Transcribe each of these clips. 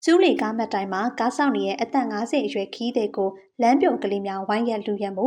။ဇူးလီကားမတ်တိုင်းမှာကားဆောင်နေရဲ့အသက်50အရွယ်ခီးတဲ့ကိုလမ်းပြုံကလေးများဝိုင်းရက်လူရက်မှု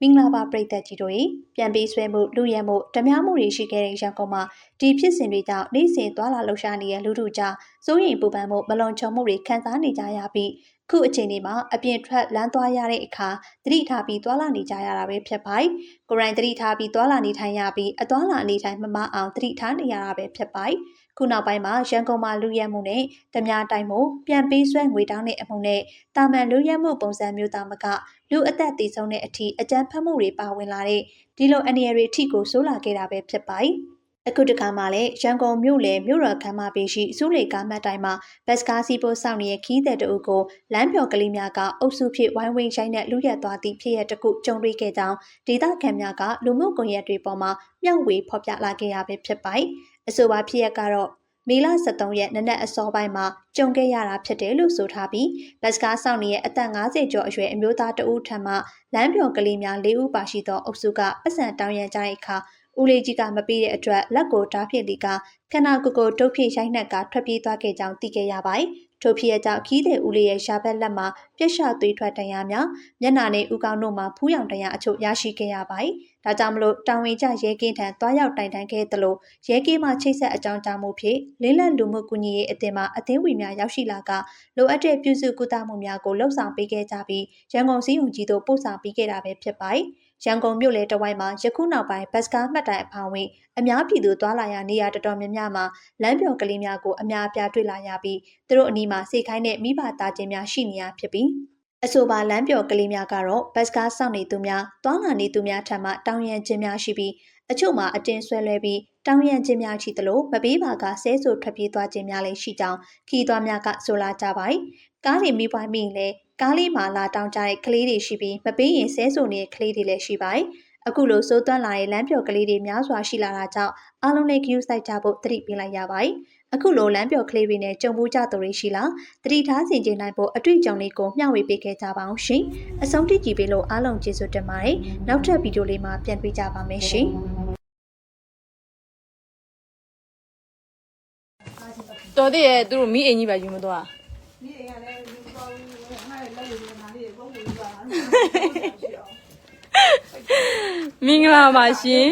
မင်္ဂလာပါပရိသတ်ကြီးတို့၏ပြန်ပေးဆွဲမှုလူရက်မှုဓမြမှုတွေရှိခဲ့တဲ့ရန်ကုန်မှာဒီဖြစ်စဉ်တွေကြောင့်နေ့စဉ်သွာလာလှုပ်ရှားနေတဲ့လူထုကြားစိုးရိမ်ပူပန်မှုမလွန်ခြုံမှုတွေခံစားနေကြရပြီးခုအချိန်ဒီမှာအပြင်ထွက်လမ်းသွားရတဲ့အခါသတိထားပြီးသွာလာနေကြရတာပဲဖြစ်ပါတယ်။ကိုယ်တိုင်သတိထားပြီးသွာလာနေထိုင်ရပြီးအသွာလာအနေထိုင်မမအောင်သတိထားနေရတာပဲဖြစ်ပါတယ်။ ခုနောက်ပိုင်းမှာရန်ကုန်မှာလူရဲမှုနဲ့ဓမြတိုင်းမှုပြန်ပေးဆွဲငွေတောင်းတဲ့အမှုနဲ့တာမန်လူရဲမှုပုံစံမျိုးသားမကလူအသက်တည်ဆုံးတဲ့အထိအကြမ်းဖက်မှုတွေပါဝင်လာတဲ့ဒီလိုအနေအရေးအထိကိုဆိုးလာခဲ့တာပဲဖြစ်ပါတယ်။အခုတခါမှလည်းရန်ကုန်မြို့လေမြို့တော်ခမ်းမပေးရှိစူးလေကားမတ်တိုင်းမှာဘတ်စကားစီပိုးဆောင်နေတဲ့ခီးတဲ့တူကိုလမ်းပြော်ကလေးများကအုပ်စုဖြစ်ဝိုင်းဝန်းရိုက်နဲ့လူရက်သွားသည့်ဖြစ်ရတခုကြုံတွေ့ခဲ့ကြောင်းဒေသခံများကလူမှုကွန်ရက်တွေပေါ်မှာမျှဝေဖော်ပြလာခဲ့ရပဲဖြစ်ပါတယ်။ အဆိုပါဖြစ်ရက်ကတော့မေလ23ရက်နနက်အစောပိုင်းမှာကြုံခဲ့ရတာဖြစ်တယ်လို့ဆိုထားပြီးဘတ်စကားဆောင်နေရဲ့အသက်50ကျော်အရွယ်အမျိုးသားတဦးထံမှလမ်းပြော်ကလေးများ၄ဦးပါရှိသောအုပ်စုကပတ်စံတောင်းရန်ကြတဲ့အခါဦးလေးကြီးကမပေးတဲ့အတွက်လက်ကိုတားဖြစ်လီကခနာကိုကိုတုတ်ဖြစ်ရိုက်နှက်ကထွက်ပြေးသွားခဲ့ကြောင်းသိခဲ့ရပါတယ်။ထို့ဖြစ်ရကြောင့်ခီးတဲ့ဦးလေးရဲ့ရှာဘက်လက်မှာပြက်ရှသွေးထွက်တရားများမျက်နာနဲ့ဥကောင်းတို့မှာဖူးရောင်တရားအချို့ရရှိခဲ့ရပါတယ်။ ဒါကြောင့်မလို့တောင်ဝင်ကျရဲကင်းထံတွားရောက်တိုင်တန်းခဲ့သလိုရဲကင်းမှချိတ်ဆက်အကြောင်းကြားမှုဖြင့်လေးလက်လူမှုကူညီရေးအသင်းမှအသင်းဝင်များရောက်ရှိလာကလိုအပ်တဲ့ပြုစုကုသမှုများကိုလှုပ်ဆောင်ပေးခဲ့ကြပြီးရန်ကုန်စည်းရုံကြီးတို့ပို့ဆောင်ပေးခဲ့တာပဲဖြစ်ပါတယ်။ရန်ကုန်မြို့လေတဝိုင်းမှာယခုနောက်ပိုင်းဘတ်စကားမှတ်တိုင်အဖောင်ဝင်အများပြည်သူသွားလာရာနေရာတော်တော်များများမှာလမ်းပြော်ကလေးများကိုအများအပြားတွေ့လာရပြီးသူတို့အနီးမှာစိတ်ခိုင်းတဲ့မိဘသားချင်းများရှိနေရဖြစ်ပြီး အဆိုပါလမ်းပြော်ကလေးများကတော့ဘတ်စကားစောင့်နေသူများသွားလာနေသူများထံမှတောင်းရန်ခြင်းများရှိပြီးအချို့မှာအတင်းဆွဲလွဲပြီးတောင်းရန်ခြင်းများရှိသလိုမပေးပါကဆဲဆူထွက်ပြေးသွားခြင်းများလည်းရှိကြောင်းခီးသွားများကဆိုလာကြပါတယ်။ကားတွေမိပွားမိရင်လည်းကားလေးမှာလာတောင်းကြတဲ့ကလေးတွေရှိပြီးမပေးရင်ဆဲဆူနေတဲ့ကလေးတွေလည်းရှိပါတယ်။အခုလိုစိုးသွမ်းလာတဲ့လမ်းပြော်ကလေးတွေများစွာရှိလာတာကြောင့်အားလုံးနဲ့ queue စိုက်ကြဖို့သတိပေးလိုက်ရပါတယ်။ အခုလိုလမ်းပျော်ကလေးတွေနဲ့ကြုံဘူးကြသူတွေရှိလားတတိထားစင်ကျင်နိုင်ဖို့အတွေ့အကြုံလေးကိုမျှဝေပေးခဲ့ကြပါအောင်ရှင်အဆုံးထိကြည့်ပေးလို့အားလုံးကျေးဇူးတင်ပါတယ်နောက်ထပ်ဗီဒီယိုလေးမှာပြန်တွေ့ကြပါမယ်ရှင်တော်တည်းရဲ့သူတို့မိအင်ကြီးပဲယူမသွားမိအင်ကလည်းယူသွားဘူးငါလည်းလက်ယူနေတာလေးကိုပုံပုံသွားတာမင်္ဂလာပါရှင်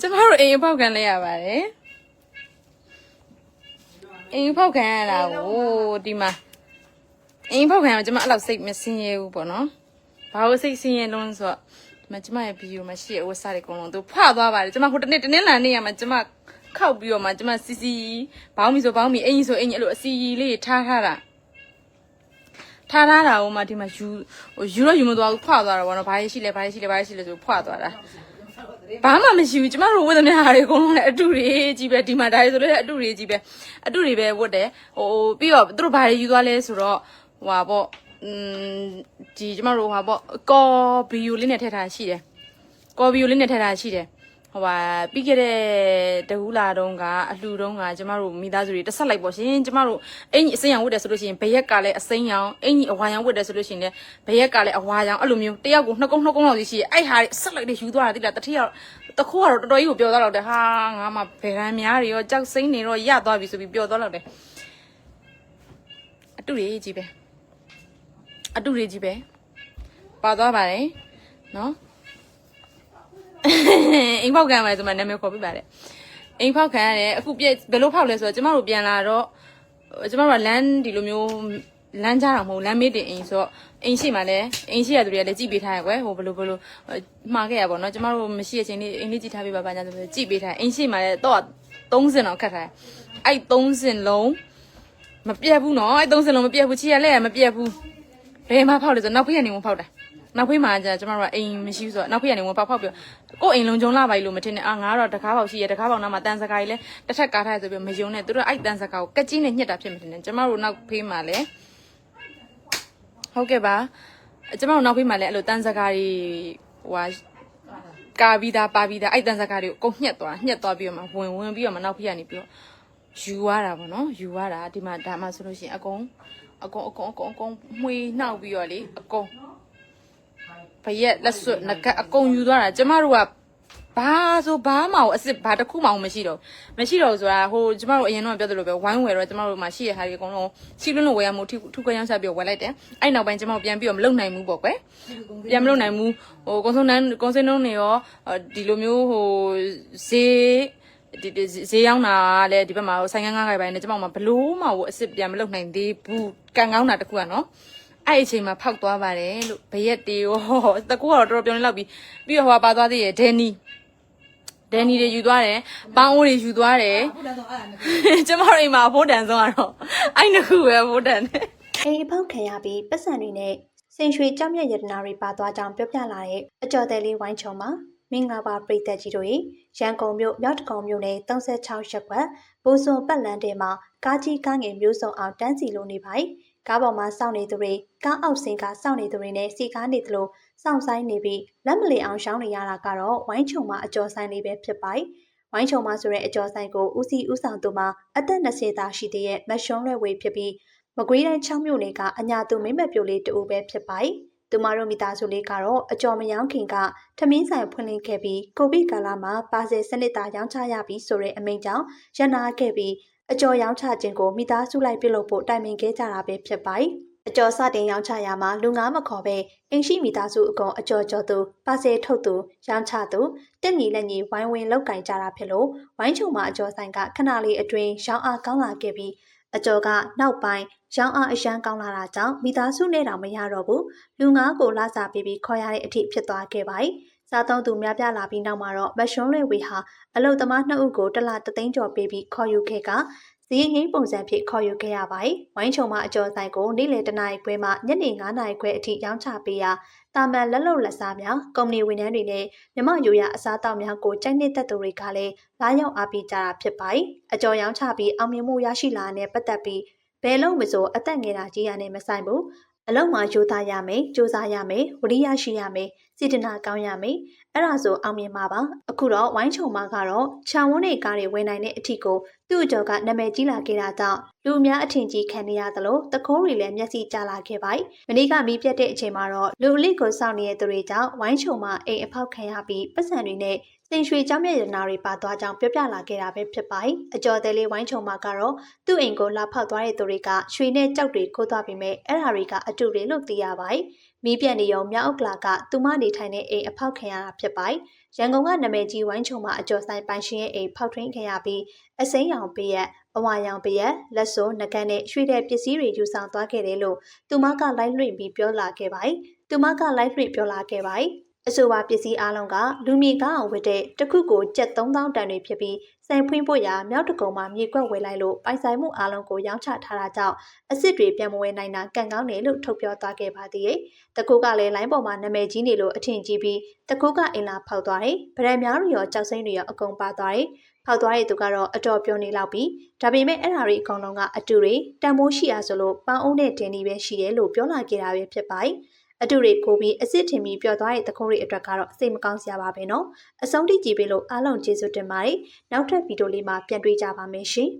ကျမတို့အိမ်အပေါက်ကန်လဲရပါတယ် အိမ်အဖောက်ခံရတာကိုဒီမှာအိမ်အဖောက်ခံရကျမအဲ့လောက်စိတ်မစင်းရဲဘူးပေါ့နော်ဘာလို့စိတ်စင်းရဲလုံးဆိုတော့ဒီမှာကျမရဲ့ဗီဒီယိုမှာရှိရဲ့ဝက်စားတွေအကုန်လုံးသူဖွာသွားပါတယ်ကျမဟိုတနေ့တနေ့လာနေရမှာကျမခောက်ပြီးတော့မှကျမစီစီဘောင်းမီဆိုဘောင်းမီအိမ်ကြီးဆိုအိမ်ကြီးအဲ့လိုအစီကြီးလေးထားထားတာထားထားတာဟိုမှာဒီမှာယူဟိုယူတော့ယူမသွားဘူးဖွာသွားတာပေါ့နော်ဘာရရှိလဲဘာရရှိလဲဘာရရှိလဲဆိုဖွာသွားတာ ဘာမှမရှိဘူးကျမတို့ဝတ်သမျှဟာတွေအကုန်လုံးလည်းအတူတွေကြီးပဲဒီမှာဒါတွေဆိုလည်းအတူတွေကြီးပဲအတူတွေပဲဝတ်တယ်ဟိုပြီးတော့သူတို့ဘာတွေယူသွားလဲဆိုတော့ဟိုဟာပေါ့อืมဒီကျမတို့ဟိုဟာပေါ့ကော်ဘီယိုလေးနဲ့ထည့်ထားရှိတယ်ကော်ဘီယိုလေးနဲ့ထည့်ထားရှိတယ် ဟိုပါပြီးခဲ့တဲ့တကူလာတုန်းကအလှူတုန်းကကျမတို့မိသားစုတွေတစ်ဆက်လိုက်ပေါ့ရှင်ကျမတို့အင်ကြီးအစိမ်းရောင်ဝတ်တယ်ဆိုလို့ရှိရင်ဘရက်ကလည်းအစိမ်းရောင်အင်ကြီးအဝါရောင်ဝတ်တယ်ဆိုလို့ရှိရင်လည်းဘရက်ကလည်းအဝါရောင်အဲ့လိုမျိုးတယောက်ကိုနှစ်ကုန်းနှစ်ကုန်းလောက်စီရှိရဲ့အဲ့ဟာဆက်လိုက်တွေယူသွားတာတိလားတစ်ထည့်ရောက်တခိုးကတော့တော်တော်ကြီးကိုပျော်သွားတော့တယ်ဟာငါမှဘယ်ရန်များတွေရောကြောက်စိမ့်နေတော့ရသွားပြီဆိုပြီးပျော်သွားတော့တယ်အတူတွေကြီးပဲအတူတွေကြီးပဲပါသွားပါတယ်နော် အိမ်ဖောက်ခံရတယ်ဆိုမှနာမည်ခေါ်ပြပါတယ်အိမ်ဖောက်ခံရတယ်အခုပြည့်ဘယ်လိုဖောက်လဲဆိုတော့ကျမတို့ပြန်လာတော့ကျမတို့ကလမ်းဒီလိုမျိုးလမ်းကြားတော့မဟုတ်လမ်းမေးတင်အိမ်ဆိုတော့အိမ်ရှိမှလည်းအိမ်ရှိရသူတွေကလည်းကြည့်ပေးထားရကွယ်ဟိုဘယ်လိုဘယ်လိုမှားခဲ့ရပါတော့ကျမတို့မရှိတဲ့အချိန်လေးအိမ်လေးကြည့်ထားပေးပါပါညာဆိုကြည့်ပေးထားအိမ်ရှိမှလည်းတော့30စင်တော့ခတ်ထားအဲ့30စင်လုံးမပြတ်ဘူးနော်အဲ့30စင်လုံးမပြတ်ဘူးချီရလဲမပြတ်ဘူးဘယ်မှာဖောက်လဲဆိုနောက်ဖေးကနေဝင်ဖောက်တာ နောက်ဖေးမှာကျကျမတို့ကအိမ်မရှိဘူးဆိုတော့နောက်ဖေးကနေဝင်ပေါက်ဖောက်ပြီးကိုယ်အိမ်လုံးကြုံလာပါလို့မထင်နဲ့အာငါကတော့တကားပေါက်ရှိရတကားပေါက်နားမှာတန်စကားကြီးလဲတစ်ထက်ကားထားဆိုပြီးမယုံနဲ့သူတို့အဲ့တန်စကားကိုကက်ကြီးနဲ့ညှစ်တာဖြစ်မထင်နဲ့ကျမတို့နောက်ဖေးမှာလဲဟုတ်ကဲ့ပါကျမတို့နောက်ဖေးမှာလဲအဲ့လိုတန်စကားကြီးဟိုဟာကာပြီးသားပါပြီးသားအဲ့တန်စကားတွေကိုအကုန်ညှက်သွားညှက်သွားပြီးတော့မှဝင်ဝင်ပြီးတော့မှနောက်ဖေးကနေပြီးတော့ယူရတာပေါ့နော်ယူရတာဒီမှာဒါမှဆိုလို့ရှိရင်အကုန်အကုန်အကုန်အကုန်အကုန်မှွေနှောက်ပြီးတော့လေအကုန် ဖရက်လက်စွပ်ငကတ်အကုန်ယူသွားတာကျမတို့ကဘာဆိုဘာမှအစ်စ်ဘာတစ်ခုမှမရှိတော့မရှိတော့ဆိုတာဟိုကျမတို့အရင်တော့ပြောသလိုပဲဝိုင်းဝယ်တော့ကျမတို့မှာရှိရဟာဒီအကုန်လုံးစီလွန်းလို့ဝယ်ရမှုထုထုခွဲရောင်းချပြီးဝယ်လိုက်တယ်အဲ့နောက်ပိုင်းကျမတို့ပြန်ပြီးတော့မလုံနိုင်ဘူးပေါ့ကွယ်ပြန်မလုံနိုင်ဘူးဟိုကွန်ဆုံနန်းကွန်ဆင်နုံးနေရောဒီလိုမျိုးဟိုဈေးဒီဒီဈေးရောက်တာလည်းဒီဘက်မှာဆိုင်ကန်းကားခိုင်ပိုင်းနဲ့ကျမတို့ဘလို့မှဟိုအစ်စ်ပြန်မလုံနိုင်သေးဘူးကန်ကောင်းတာတခုကနော် အဲ့အချိန်မှာဖောက်သွားပါတယ်လို့ဘရက်တေရောတကူကတော့တော်တော်ပြောနေလောက်ပြီးပြီးတော့ဟိုကပါသွားသေးရဲ့ဒဲနီဒဲနီတွေယူသွားတယ်ပေါင်းအိုးတွေယူသွားတယ်ဘုရားတော့အဲ့ဒါနဲ့ကျမတို့အိမ်မှာအဖို့တန်ဆုံးကတော့အဲ့နှစ်ခုပဲအဖို့တန်တယ်အိမ်အဖောက်ခံရပြီးပတ်စံတွေနဲ့စင်ရွှေကြောက်မြတ်ရတနာတွေပါသွားကြောင်းပြောပြလာတဲ့အကျော်တယ်လေးဝိုင်းချုံမှာမင်္ဂလာပါပရိသတ်ကြီးတို့ရေရန်ကုန်မြို့မြောက်တကုံမြို့နယ်36ရပ်ကွက်ဘိုးစွန်ပတ်လန်းတဲမှာကားကြီးကားငယ်မျိုးစုံအောင်တန်းစီလိုနေပါ යි ကားပေါ်မှာစောင့်နေသူတွေကားအောက်ဆင်းကစောင့်နေသူတွေနဲ့စီကားနေသလိုစောင့်ဆိုင်နေပြီးလက်မလီအောင်ရှောင်းနေရတာကတော့ဝိုင်းချုံမှာအကျော်ဆိုင်လေးပဲဖြစ်ပါ යි ဝိုင်းချုံမှာဆိုတဲ့အကျော်ဆိုင်ကိုဦးစီးဦးဆောင်သူမှာအသက်20သားရှိတဲ့မရှုံးလွယ်ဝေဖြစ်ပြီးမကွေးတိုင်း6မြို့နယ်ကအညာသူမိမ့်မက်ပြိုလေးတူပဲဖြစ်ပါ යි သူမတို့မိသားစုလေးကတော့အကျော်မယောင်းခင်ကထမင်းဆိုင်ဖွင့်လှစ်ခဲ့ပြီးကိုဗစ်ကာလမှာပါဆယ်စနစ်သားရောင်းချရပြီးဆိုတဲ့အမိန့်ကြောင့်ရန်နာခဲ့ပြီး အကျော်ရောင်းချခြင်းကိုမိသားစုလိုက်ပြုလုပ်ဖို့တိုင်ပင်ခဲ့ကြတာပဲဖြစ်ပါ යි အကျော်စတင်ရောင်းချရမှာလူငါးမခေါ်ပဲအင်ရှိမိသားစုအကောင်အကျော်ကျော်သူပါဆယ်ထုတ်သူရောင်းချသူတက်ညီလက်ညီဝိုင်းဝန်းလောက်ကင်ကြတာဖြစ်လို့ဝိုင်းချုံမှာအကျော်ဆိုင်ကခဏလေးအတွင်းရောင်းအားကောင်းလာခဲ့ပြီးအကျော်ကနောက်ပိုင်းရောင်းအားအရန်ကောင်းလာတာကြောင့်မိသားစုနဲ့တောင်မရတော့ဘူးလူငါးကိုလာစားပြီးပြီးခေါ်ရတဲ့အထိဖြစ်သွားခဲ့ပါ යි စားသုံးသူများပြားလာပြီးနောက်မှာတော့မရှွန်းလွေဝေဟာအလုတ်သမားနှစ်ဦးကိုတစ်လတသိန်းကျော်ပေးပြီးခေါ်ယူခဲ့ကဇီးငိမ့်ပုံစံဖြစ်ခေါ်ယူခဲ့ရပါ යි ဝိုင်းချုံမအကျော်ဆိုင်ကိုနေ့လယ်တနာရီခွဲမှညနေ9နာရီခွဲအထိရောင်းချပေးရာတာမန်လက်လုံလက်စားများကုမ္ပဏီဝန်ထမ်းတွေနဲ့မြမယူရအစားအသောက်များကိုကြိုက်နှစ်သက်သူတွေကလည်းလာရောက်အားပေးကြတာဖြစ်ပါ යි အကျော်ရောင်းချပြီးအောင်မြင်မှုရရှိလာတဲ့ပတ်သက်ပြီးဘယ်လုံးမစိုးအသက်ငယ်တာကြီးရနဲ့မဆိုင်ဘူး အလုံးမှာယူသားရမယ်စူးစမ်းရမယ်ဝရိယရှိရမယ်စေတနာကောင်းရမယ်အဲ့ဒါဆိုအောင်မြင်မှာပါအခုတော့ဝိုင်းချုံမကတော့ခြံဝန်းတွေကားတွေဝင်နိုင်တဲ့အထီကို သူ့အကျော်ကနာမည်ကြီးလာခဲ့တာကြောင့်လူအများအထင်ကြီးခံနေရသလိုတခိုးတွေလည်းမျက်စိကျလာခဲ့ပါမနေ့ကမီးပြတ်တဲ့အချိန်မှာတော့လူအလိကိုစောင့်နေတဲ့သူတွေကြောင့်ဝိုင်းချုံမအိမ်အဖောက်ခံရပြီးပတ်စံတွေနဲ့စင်ရွှေကြောင့်မြရနာတွေပါသွားကြောင်းပြောပြလာခဲ့တာပဲဖြစ်ပါတယ်အကျော်သေးလေးဝိုင်းချုံမကတော့သူ့အိမ်ကိုလာဖောက်သွားတဲ့သူတွေကရွှေနဲ့ကြောက်တွေခိုးသွားပြီးမဲ့အဲ့ဓာတွေကအတူတွေလို့သိရပါတယ်မီးပြတ်နေရောမြောက်ဥက္ကလာကသူမနေထိုင်တဲ့အိမ်အဖောက်ခံရတာဖြစ်ပါတယ်။ရန်ကုန်ကနာမည်ကြီးဝိုင်းချုံမှာအကျော်ဆိုင်ပိုင်ရှင်ရဲ့အိမ်ဖောက်ထွင်းခံရပြီးအစိမ်းရောင်ပေးရက်အဝါရောင်ပေးရက်လက်စိုးနှကန်းနဲ့ရွှေတဲ့ပစ္စည်းတွေယူဆောင်သွားခဲ့တယ်လို့သူမကလိုက်လွှင့်ပြီးပြောလာခဲ့ပါတယ်။သူမကလိုက်လွှင့်ပြောလာခဲ့ပါတယ်။အဆိုပါပစ္စည်းအလုံးကလူမြေကားအောင်ဝတ်တဲ့တစ်ခုကိုကျပ်3000တန်တွေဖြစ်ပြီး စိုင်ဖွင့်ဖို့ရာမြောက်တကုံမှာမြေကွက်ဝယ်လိုက်လို့ပိုင်ဆိုင်မှုအလုံးကိုရောင်းချထားတာကြောင့်အစ်စ်တွေပြန်မဝယ်နိုင်တာကံကောင်းတယ်လို့ထုတ်ပြောသွားခဲ့ပါသေးတယ်။တကူကလည်းလိုင်းပေါ်မှာနာမည်ကြီးနေလို့အထင်ကြီးပြီးတကူကအင်လာဖောက်သွားတယ်။ဗရန်များတွေရောကြောက်စိမ့်တွေရောအကုန်ပါသွားတယ်။ဖောက်သွားတဲ့သူကတော့အတော်ပြောနေလောက်ပြီးဒါပေမဲ့အဲ့ဓာတွေအကောင်လုံးကအတူတွေတန်မိုးရှိရဆိုလို့ပန်းအုံးနဲ့တင်နေပဲရှိတယ်လို့ပြောလာခဲ့တာပဲဖြစ်ပါတယ်။ အတူတွေကိုပြီးအစ်စ်ထင်ပြီးပျော်သွားတဲ့တခုံးတွေအတွက်ကတော့စိတ်မကောင်းစရာပါပဲနော်အဆုံးထိကြည့်ပေးလို့အားလုံးကျေးဇူးတင်ပါတယ်နောက်ထပ်ဗီဒီယိုလေးမှာပြန်တွေ့ကြပါမယ်ရှင်